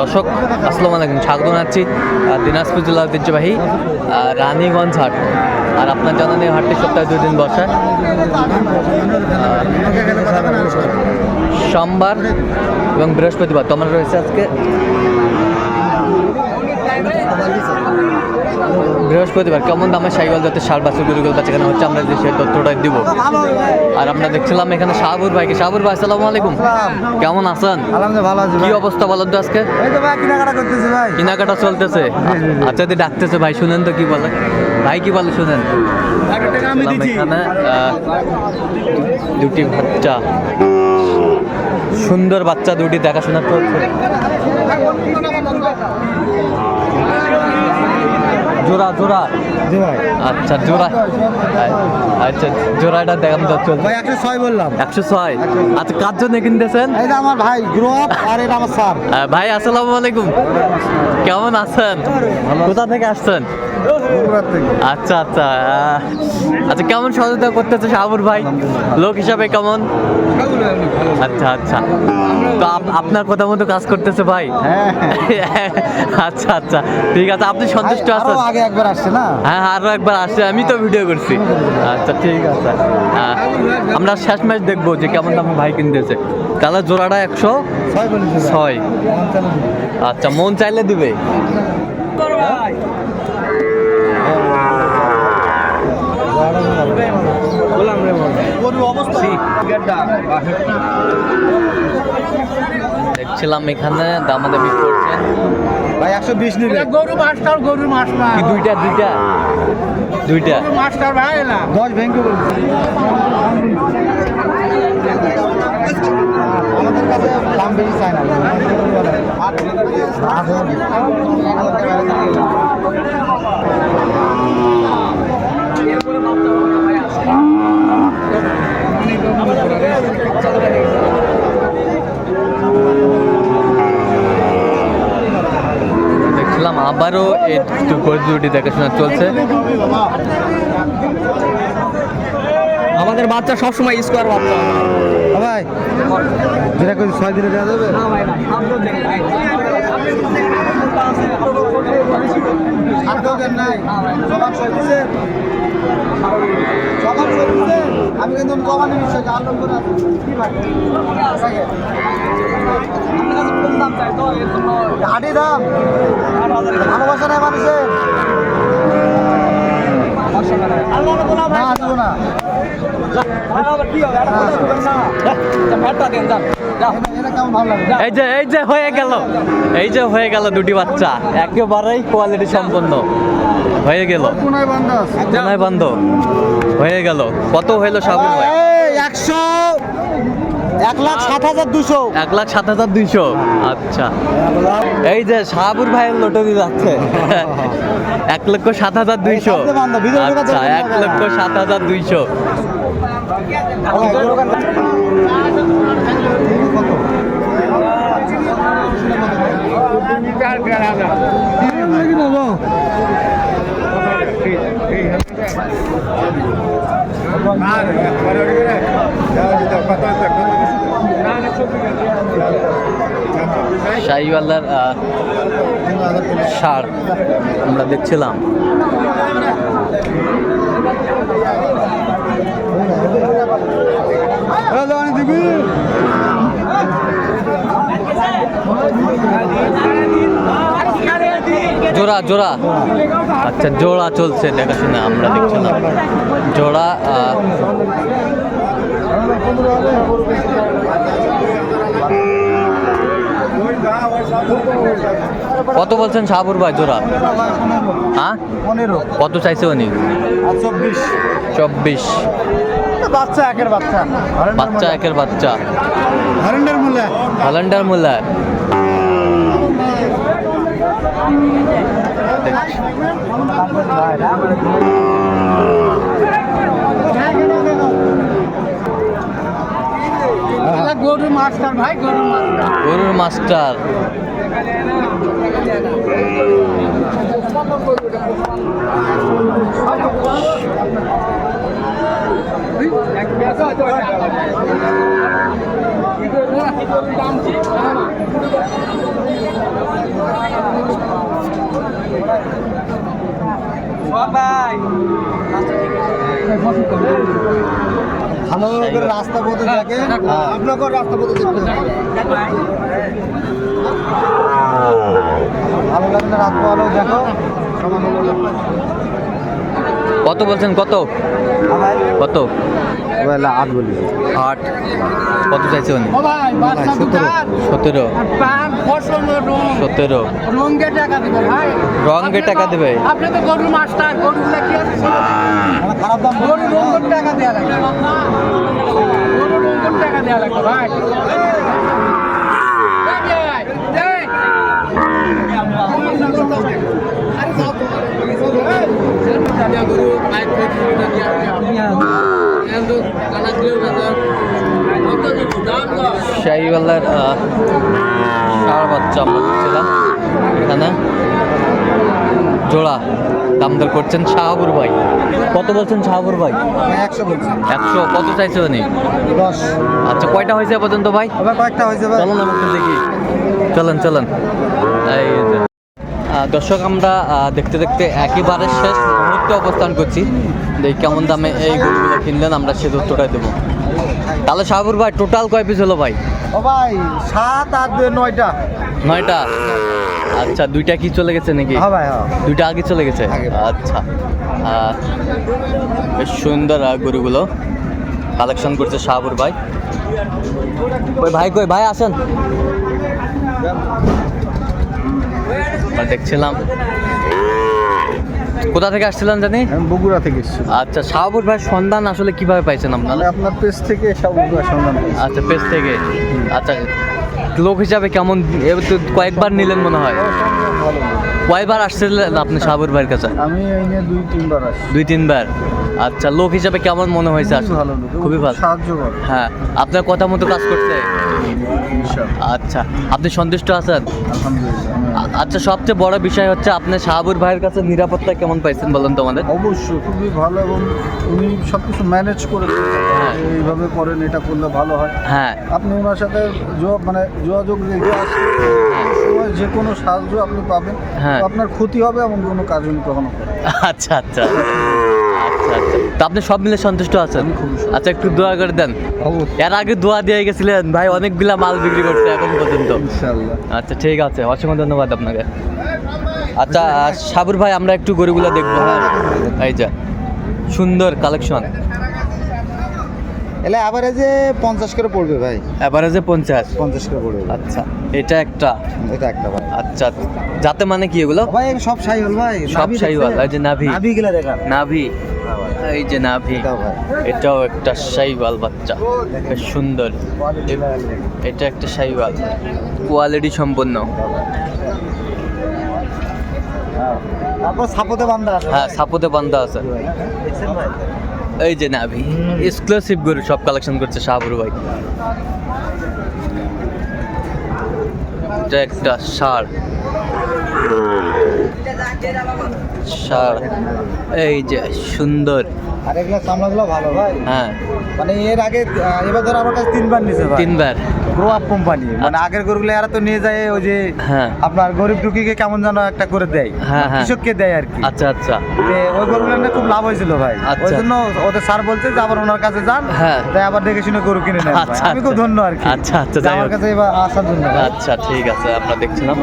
দর্শক, আসসালামু আলাইকুম। স্বাগত জানাচ্ছি দিনাজপুর জেলা ঐতিহ্যবাহী রানীগঞ্জ হাট। আর আপনার জানেন এই হাটটি সপ্তাহে দুই দিন বসে। সোমবার এবং বৃহস্পতিবার। তোমার রয়েছে আজকে? বৃহস্পতিবার কেমন দামে সাইকেল যাতে সার বাছুর গরুগুলো বেচা কেনা হচ্ছে আমরা যে সেই তথ্যটা দিব। আর আমরা দেখছিলাম এখানে শাহাবুর ভাইকে। শাহাবুর ভাই আসসালামু আলাইকুম। কেমন আছেন? কি অবস্থা বলেন তো আজকে? কেনাকাটা চলতেছে। আচ্ছা দি ডাকতেছে ভাই শুনেন তো কি বলে। ভাই কি বলে শুনেন। এখানে দুটি বাচ্চা। সুন্দর বাচ্চা দুটি দেখাশোনা করছে। জোড়া জোড়া। আচ্ছা জোড়া। আচ্ছা জোড়াটা দেখাম তো চলছে ভাই একশো ছয় বললাম। একশো ছয়। আচ্ছা কার জন্য কিনতেছেন? এটা আমার ভাই গ্রোপ আর এটা আমার স্যার। ভাই আসসালামু আলাইকুম। কেমন আছেন? কোথা থেকে আসছেন? আচ্ছা আচ্ছা আচ্ছা কেমন সহযোগিতা করতেছে শাহাবুর ভাই? লোক হিসাবে কেমন? আচ্ছা আচ্ছা। তো আপ- আপনার কথা মতো কাজ করতেছে ভাই? হ্যাঁ। আচ্ছা আচ্ছা ঠিক আছে আপনি সন্তুষ্ট আছেন? আগে একবার আসছে না? হ্যাঁ আরও একবার আসছে আমি তো ভিডিও করছি। আচ্ছা ঠিক আছে। আমরা শেষ ম্যাচ দেখব যে কেমন দামে ভাই কিনতেছে। তাহলে জোড়াটা একশো ছয়। আচ্ছা মন চাইলে দিবে। দেখছিলাম এখানে দামাদামি করছেন ভাই একশো বিশ নিবে। গরু মাস্টার গরু মাস্টার। কি দুইটা দুইটা? দুইটা। মাস্টার ভাই না দশ ভেঙ্গে বলছি। আমাদের কাছে দাম বেশি চাই না। দেখছিলাম আবারও এই গরু দুটি দেখাশোনা চলছে। আমাদের বাচ্চা সবসময় স্কোয়ার বাচ্চা। ভাই যেটা করে ছয় দিনে দেওয়া যাবে? আমি কিন্তু কমানি নিশ্চয় আলম করে আছি কি ভাই? হাঁটি দাম চাই? তো এর না আসব দাম। ভালোবাসা নেই লাগে এই যে এই যে হয়ে গেল। এই যে হয়ে গেল দুটি বাচ্চা। একেবারেই কোয়ালিটি সম্পন্ন। হয়ে গেল। কোনায় বান্ধা বান্ধ হয়ে গেল। কত হইল সাবুর ভাই? একশো। এক লাখ সাত হাজার দুশো এক লাখ সাত হাজার দুইশো আচ্ছা এই যে শাহাবুর ভাইয়ের লটারি যাচ্ছে এক লক্ষ সাত হাজার দুইশো আচ্ছা না। এক লক্ষ সাত হাজার দুইশো শাহিওয়ালার সার আমরা দেখছিলাম। জোড়া জোড়া। আচ্ছা জোড়া চলছে দেখাশোনা আমরা দেখছিলাম। জোড়া কত বলছেন শাহাবুর ভাই জোড়া? হ্যাঁ? পনেরো। কত চাইছে উনি? চব্বিশ। চব্বিশ। বাচ্চা একের বাচ্চা। বাচ্চা একের বাচ্চা। হরেন্ডার মূল্য। হল্যান্ডার মূল্য। গরু মাস্টার ভাই গরু মাস্টার। গরুর মাস্টার। সবাই ভালো রাস্তা পথে থাকে হ্যাঁ। আপনাকেও রাস্তা পথে দেখতে ভালো লাগলে রাত ভালো দেখো সমান কত বলছেন কত? কত? আট বলি। আট। কত চাইছে সতেরো। সতেরো। সতেরো। রঙে টাকা দিবে টাকা দেবে আপনি তো গরুর মাস্টার গরুর কি আছে মানে খারাপ দাম গরুর রঙের টাকা দেওয়া লাগবে গরুর রঙের টাকা দেওয়া লাগবে ভাই এই ভাই, এই। শাহিওয়ালার সার বাচ্চা আমরা দেখছিলাম। এখানে জোড়া দাম দর করছেন শাহাবুর ভাই। কত বলছেন শাহাবুর ভাই? একশো বলছি। একশো কত চাইছে উনি? দশ। আচ্ছা কয়টা হয়েছে পর্যন্ত ভাই? আবার কয়েকটা হয়েছে চলুন আমাকে দেখি। চলেন চলেন। এই দর্শক আমরা দেখতে দেখতে একেবারে শেষ মুহূর্তে অবস্থান করছি। দেখি কেমন দামে এই গরুগুলো কিনলেন আমরা সে উত্তরটাই দেবো। তাহলে শাহাবুর ভাই টোটাল কয় পিস হলো ভাই? ও ভাই সাত আট নয়টা। নয়টা? আচ্ছা দুইটা কি চলে গেছে নাকি? হ্যাঁ ভাই হ্যাঁ। দুইটা আগে চলে গেছে? আচ্ছা। বেশ সুন্দর গরুগুলো। কালেকশন করছে শাহাবুর ভাই। ওই ভাই কই ভাই আসেন। আমরা দেখছিলাম। কোথা থেকে আসছিলেন জানি? বগুড়া থেকে এসেছি। আচ্ছা শাহাবুর ভাই সন্ধান আসলে কীভাবে পাইছেন আপনারা? আপনার পেজ থেকে সন্ধান আচ্ছা পেজ থেকে। আচ্ছা লোক হিসাবে কেমন কয়েকবার নিলেন মনে হয়? কয়বার আসছিলেন আপনি শাহাবুর ভাইয়ের কাছে? আমি দুই তিনবার আসি দুই তিনবার। আচ্ছা লোক হিসাবে কেমন মনে হয়েছে আসলে? ভালো খুবই ভালো। সাহায্য করে। হ্যাঁ আপনার কথা মতো কাজ করছে? আচ্ছা আপনি সন্তুষ্ট আছেন? আলহামদুলিল্লাহ আচ্ছা সবচেয়ে বড় বিষয় হচ্ছে আপনি শাহাবুর ভাইয়ের কাছে নিরাপত্তা কেমন পাইছেন বলেন তো আমাদের অবশ্যই খুবই ভালো এবং উনি সব কিছু ম্যানেজ করে হ্যাঁ। এইভাবে করেন এটা করলে ভালো হয় হ্যাঁ আপনি ওনার সাথে মানে যোগাযোগ রেখে সময় যে কোনো সাহায্য আপনি পাবেন হ্যাঁ। আপনার ক্ষতি হবে এমন কোনো কাজ উনি কখনো। আচ্ছা আচ্ছা আচ্ছা আচ্ছা। তো আপনি সব মিলে সন্তুষ্ট আছেন। আচ্ছা একটু দোয়া করে দেন। এর আগে দোয়া দিয়ে গেছিলেন ভাই অনেকগুলা মাল বিক্রি করছে এখন পর্যন্ত। আচ্ছা ঠিক আছে অসংখ্য ধন্যবাদ আপনাকে। আচ্ছা সাবুর ভাই আমরা একটু গরুগুলো দেখব হ্যাঁ? এই যে সুন্দর কালেকশন। এলে অ্যাভারেজে পঞ্চাশ করে পড়বে ভাই। অ্যাভারেজে পঞ্চাশ। পঞ্চাশ করে পড়বে। আচ্ছা এটা একটা। এটা একটা ভাই। আচ্ছা যাতে মানে কি এগুলো? ভাই সব সাইহল ভাই। সব শাহিওয়াল, এই যে নাভি। নাভি গেলে দেখা। নাভি। এই যে নাভি এটাও একটা শাইওয়াল বাচ্চা। বেশ সুন্দর। এটা একটা শাইওয়াল। কোয়ালিটি সম্পন্ন। তারপর সাপোতে বান্ধা আছে। হ্যাঁ সাপোতে বান্ধা আছে। এই যে নাভি এক্সক্লুসিভ গরু সব কালেকশন করছে শাহপুর ভাই। এটা একটা ষাঁড় ষাঁড় এই যে সুন্দর। আর এগুলো চামড়াগুলো ভালো ভাই। হ্যাঁ। মানে এর আগে এবার ধর আমার কাছে তিনবার নিছে তিনবার। গ্রো আপ কোম্পানি মানে আগের গরুগুলো এরা তো নিয়ে যায় ওই যে হ্যাঁ। আপনার গরিব টুকিকে কেমন যেন একটা করে দেয় হ্যাঁ, হ্যাঁ। কৃষককে দেয় আর কি। আচ্ছা আচ্ছা। ওই গরুগুলো খুব লাভ হয়েছিল ভাই। আচ্ছা। ওই জন্য ওদের স্যার বলছে যে আবার ওনার কাছে যান হ্যাঁ। তাই আবার দেখে শুনে গরু কিনে নেন আচ্ছা, আমি খুব আচ্ছা। ধন্য আর কি। আচ্ছা, আচ্ছা, আমার কাছে এবার আসার জন্য আচ্ছা ঠিক আছে আমরা দেখছিলাম।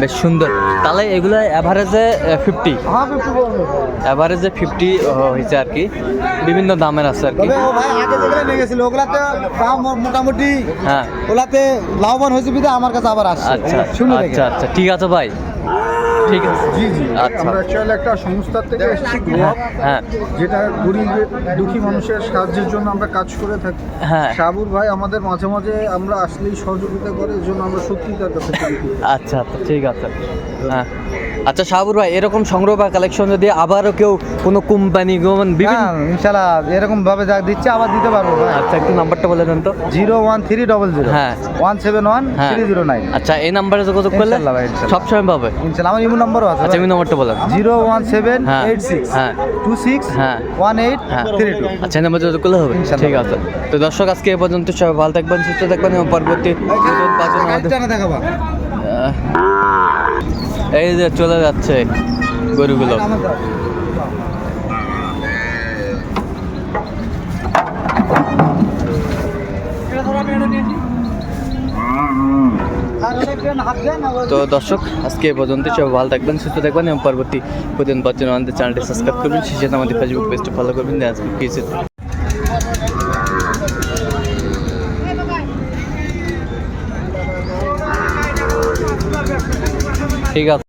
বেশ সুন্দর। তাহলে এগুলো অ্যাভারেজে ফিফটি অ্যাভারেজে ফিফটি হয়েছে আর কি। বিভিন্ন দামের আছে আর কি। তবে মোটামুটি হ্যাঁ। ওগুলাতে লাভবান হয়েছে বিধে আমার কাছে আবার আসছে। আচ্ছা শুনে আচ্ছা আচ্ছা ঠিক আছে ভাই। ঠিক আছে। জি জি। আচ্ছা। আমরা অ্যাকচুয়ালি একটা সংস্থার থেকে এসেছি হ্যাঁ হ্যাঁ। যেটা গরিব দুঃখী মানুষের সাহায্যের জন্য আমরা কাজ করে থাকি। হ্যাঁ। সাবুর ভাই আমাদের মাঝে মাঝে আমরা আসলেই সহযোগিতা করে এই জন্য আমরা সত্যি তার কাছে আচ্ছা আচ্ছা ঠিক আছে। হ্যাঁ। আচ্ছা শাহাবুর ভাই এরকম সংগ্রহ বা কালেকশন যদি আবারও কেউ কোনো কোম্পানি বিভিন্ন ইনশাল্লাহ এরকম ভাবে যা দিচ্ছে আবার দিতে পারব আচ্ছা একটু নাম্বারটা বলে দেন তো। Zero one three double zero. হ্যাঁ। ওয়ান সেভেন ওয়ান হ্যাঁ। Three zero nine. আচ্ছা এই নাম্বারে যোগাযোগ করলে ইনশাল্লাহ। সবসময় পাবে। ইনশাল্লাহ আমার ইমো নম্বরও আছে আচ্ছা আমি নাম্বারটা বলেন জিরো ওয়ান সেভেন হ্যাঁ, এইট সিক্স হ্যাঁ। টু সিক্স হ্যাঁ। ওয়ান এইট হ্যাঁ। Three two. আচ্ছা এই নাম্বার যোগাযোগ করলে হবে? ঠিক আছে। তো দর্শক আজকে এ পর্যন্ত সবাই ভালো থাকবেন সুস্থ থাকবেন এবং পরবর্তী আমাদের এই যে চলে যাচ্ছে গরুগুলো। তো দর্শক, আজকে এ পর্যন্ত সব ভালো থাকবেন, সুস্থ থাকবেন এবং পরবর্তী পর্যন্ত আমাদের চ্যানেলটি সাবস্ক্রাইব করবেন। শেষে আমাদের ফেসবুক পেজটা ফলো করবেন। আজকে ঠিক আছে।